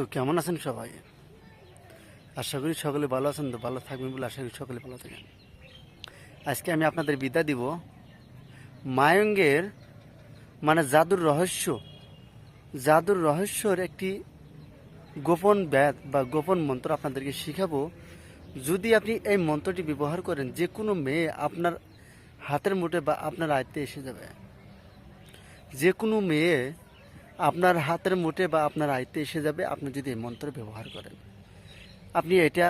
তো কেমন আছেন সবাই? আশা করি সকলে ভালো আছেন তো ভালো থাকবেন বলে আশা করি সকলে ভালো থাকেন। আজকে আমি আপনাদের বিদ্যা দিব। মায়ঙ্গের মানে জাদুর রহস্য, জাদুর রহস্যর একটি গোপন ব্যাদ বা গোপন মন্ত্র আপনাদেরকে শিখাবো। যদি আপনি এই মন্ত্রটি ব্যবহার করেন যে কোনো মেয়ে আপনার হাতের মুঠে বা আপনার আয়ত্তে এসে যাবে। যে কোনো মেয়ে আপনার হাতের মুঠে বা আপনার আয়তে এসে যাবে, আপনি যদি এই মন্ত্র ব্যবহার করেন। আপনি এটা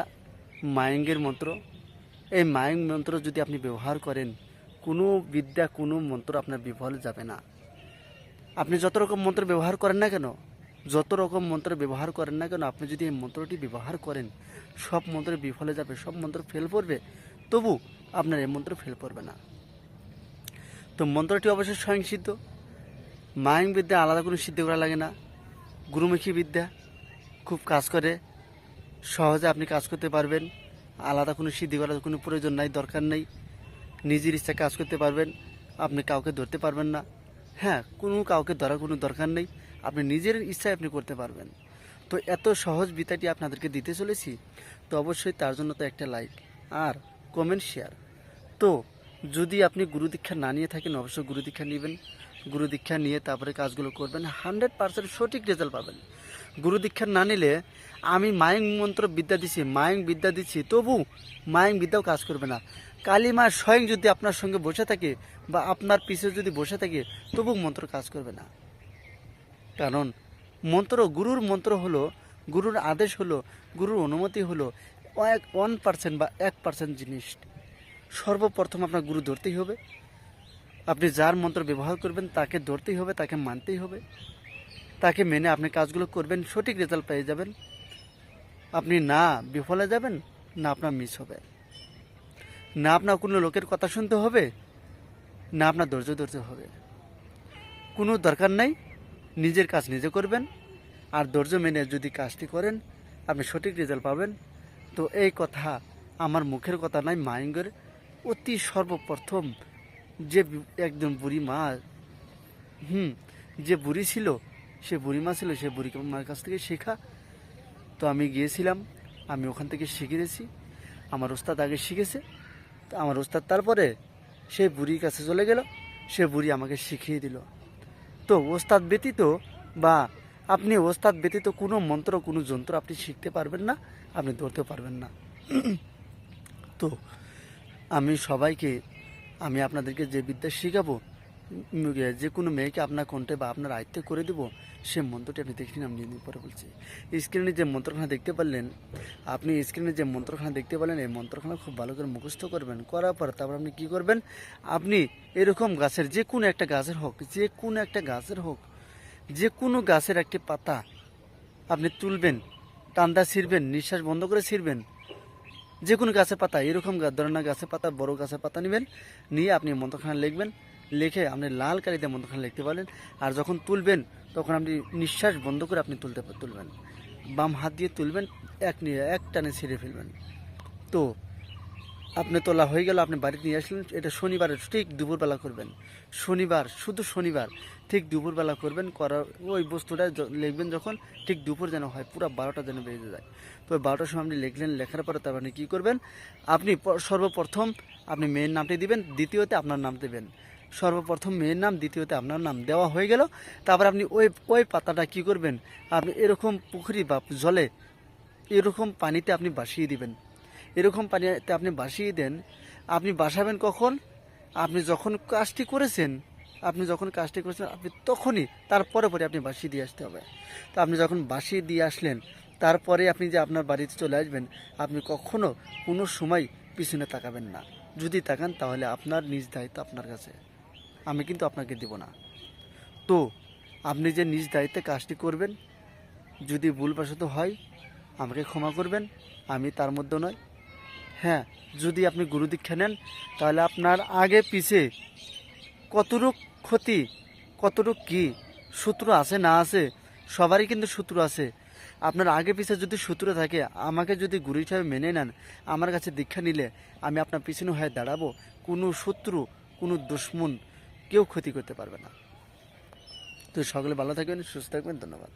মায়ঙ্গের মন্ত্র। এই মায়ঙ্গ মন্ত্র যদি আপনি ব্যবহার করেন, কোনো বিদ্যা, কোনো মন্ত্র আপনার বিফলে যাবে না। আপনি যত রকম মন্ত্র ব্যবহার করেন না কেন, যত রকম মন্ত্র ব্যবহার করেন না কেন, আপনি যদি এই মন্ত্রটি ব্যবহার করেন, সব মন্ত্র বিফলে যাবে, সব মন্ত্র ফেল পড়বে, তবু আপনার এই মন্ত্র ফেল পড়বে না। তো মন্ত্রটি অবশ্যই স্বয়ংসিদ্ধ। মায়ং বিদ্যা আলাদা কোনো সিদ্ধ করা লাগে না। গুরুমুখী বিদ্যা খুব কাজ করে। সহজে আপনি কাজ করতে পারবেন। আলাদা কোনো সিদ্ধি করার কোনো প্রয়োজন নাই, দরকার নেই। নিজের ইচ্ছা কাজ করতে পারবেন। আপনি কাউকে ধরতে পারবেন না। হ্যাঁ কোনো কাউকে ধরার কোনো দরকার নেই। আপনি নিজের ইচ্ছায় আপনি করতে পারবেন। তো এত সহজ বিদ্যাটি আপনাদেরকে দিতে চলেছি। তো অবশ্যই তার জন্য তো একটা লাইক আর কমেন্ট শেয়ার। তো যদি আপনি গুরু দীক্ষা না নিয়ে থাকেন, অবশ্যই গুরু দীক্ষা নেবেন। গুরু দীক্ষা নিয়ে তারপরে কাজগুলো করবেন, হান্ড্রেড পার্সেন্ট সঠিক রেজাল্ট পাবেন। গুরু দীক্ষা না নিলে আমি মায়ং মন্ত্র বিদ্যা দিচ্ছি মায়ং বিদ্যা দিচ্ছি তবু মায়ং বিদ্যাও কাজ করবে না। কালী মা স্বয়ং যদি আপনার সঙ্গে বসে থাকে বা আপনার পিছে যদি বসে থাকে, তবু মন্ত্র কাজ করবে না। কারণ মন্ত্র গুরুর মন্ত্র হলো, গুরুর আদেশ হলো, গুরুর অনুমতি হলো, এক ওয়ান পার্সেন্ট বা এক পার্সেন্ট জিনিস। সর্বপ্রথম আপনার গুরু ধরতেই হবে। আপনি যার মন্ত্র ব্যবহার করবেন, তাকে ধরতেই হবে, তাকে মানতেই হবে। তাকে মেনে আপনি কাজগুলো করবেন, সঠিক রেজাল্ট পেয়ে যাবেন। আপনি না বিফলে যাবেন, না আপনার মিস হবে। না আপনার কোনো লোকের কথা শুনতে হবে, না আপনার ধৈর্য ধরতে হবে। কোনো দরকার নাই, নিজের কাজ নিজে করবেন। আর ধৈর্য মেনে যদি কাজটি করেন, আপনি সঠিক রেজাল্ট পাবেন। তো এই কথা আমার মুখের কথা নয় মায়ঙ্গের অতি সর্বপ্রথম যে একজন বুড়ি মা হুম, যে বুড়ি ছিল, সে বুড়ি মা ছিল, সে বুড়ি মার কাছ থেকে শেখা। তো আমি গিয়েছিলাম, আমি ওখান থেকে শিখেছি। আমার ওস্তাদ আগে শিখেছে। তো আমার ওস্তাদ তারপরে সেই বুড়ির কাছে চলে গেল। সে বুড়ি আমাকে শিখিয়ে দিল। তো ওস্তাদ ব্যতীত বা আপনি ওস্তাদ ব্যতীত কোনো মন্ত্র, কোনো যন্ত্র আপনি শিখতে পারবেন না, আপনি ধরতে পারবেন না। তো আমি সবাইকে আমি আপনাদেরকে যে বিদ্যা শেখাবো যে কোনো মেয়েকে আপনার কণ্ঠে বা আপনার আয়ত্তে করে দেবো, সে মন্ত্রটি আপনি দেখে নিন, আমি দিন পরে বলছি। স্ক্রিনে যে মন্ত্রখানা দেখতে পারলেন, আপনি স্ক্রিনে যে মন্ত্রখানা দেখতে পারলেন, এই মন্ত্রখানা খুব ভালো করে মুখস্থ করবেন, করার পর তারপর আপনি কি করবেন, আপনি এরকম গাছের যে কোনো একটা গাছের হোক, যে কোনো একটা গাছের হোক, যে কোনো গাছের একটি পাতা আপনি তুলবেন টান্দা ছিঁড়বেন, নিঃশ্বাস বন্ধ করে ছিঁড়বেন যে কোনো গাছের পাতা, এরকম ধরনের গাছের পাতা, বড় গাছের পাতা নেবেন, নিয়ে আপনি মন্ত্রখানা লিখবেন, লিখে আপনি লাল কালিতে মন্ত্রখানা লিখতে পারেন আর যখন তুলবেন, তখন আপনি নিঃশ্বাস বন্ধ করে আপনি তুলতে তুলবেন। বাম হাত দিয়ে তুলবেন, এক নিয়ে, এক টানে ছিঁড়ে ফেলবেন। তো আপনি তোলা হয়ে গেল, আপনি বাড়িতে নিয়ে আসলেন, এটা শনিবারে ঠিক দুপুরবেলা করবেন। শনিবার, শুধু শনিবার, ঠিক দুপুরবেলা করবেন, করার ওই বস্তুটা লিখবেন যখন, ঠিক দুপুর যেন হয়, পুরো বারোটা যেন বেজে যায়। তো ওই বারোটার সময় আপনি লিখলেন, লেখার পরে তারপর আপনি কী করবেন, আপনি সর্বপ্রথম আপনি মেয়ের নামটি দিবেন, দ্বিতীয়তে আপনার নাম দেবেন। সর্বপ্রথম মেয়ের নাম, দ্বিতীয়তে আপনার নাম দেওয়া হয়ে গেল, তারপর আপনি ওই ওই পাতাটা কি করবেন, আপনি এরকম পুকুরি বা জলে এরকম পানিতে আপনি বাসিয়ে দিবেন। এরকম পানিতে আপনি বাসিয়ে দেন, আপনি বাসাবেন কখন? আপনি যখন কাজটি করেছেন, আপনি যখন কাজটি করেছেন, আপনি তখনই, তারপরে পরে আপনি বাসিয়ে দিয়ে আসতে হবে। তো আপনি যখন বাসিয়ে দিয়ে আসলেন, তারপরে আপনি যে আপনার বাড়িতে চলে আসবেন, আপনি কখনো কোনো সময় পিছনে তাকাবেন না। যদি তাকান, তাহলে আপনার নিজ দায়িত্ব আপনার কাছে। আমি কিন্তু আপনাকে দেব না। তো, আপনি যে নিজ দায়িত্বে কাজটি করবেন, যদি ভুলবশত হয়, আমাকে ক্ষমা করবেন, আমি তার মধ্যে নয়। হ্যাঁ যদি আপনি গুরু দীক্ষা নেন, তাহলে আপনার আগে পিছে কতটুক ক্ষতি, কতটুক কি সূত্র আছে না আছে, সবারই কিন্তু সূত্র আছে। আপনার আগে পিছে যদি সূত্র থাকে, আমাকে যদি গুরু হিসাবে মেনে নেন, আমার কাছে দীক্ষা নিলে আমি আপনার পিছনে হয়ে দাঁড়াবো। কোনো শত্রু, কোনো দুশ্মন কেউ ক্ষতি করতে পারবে না। তো সকলে ভালো থাকবেন, সুস্থ থাকবেন, ধন্যবাদ।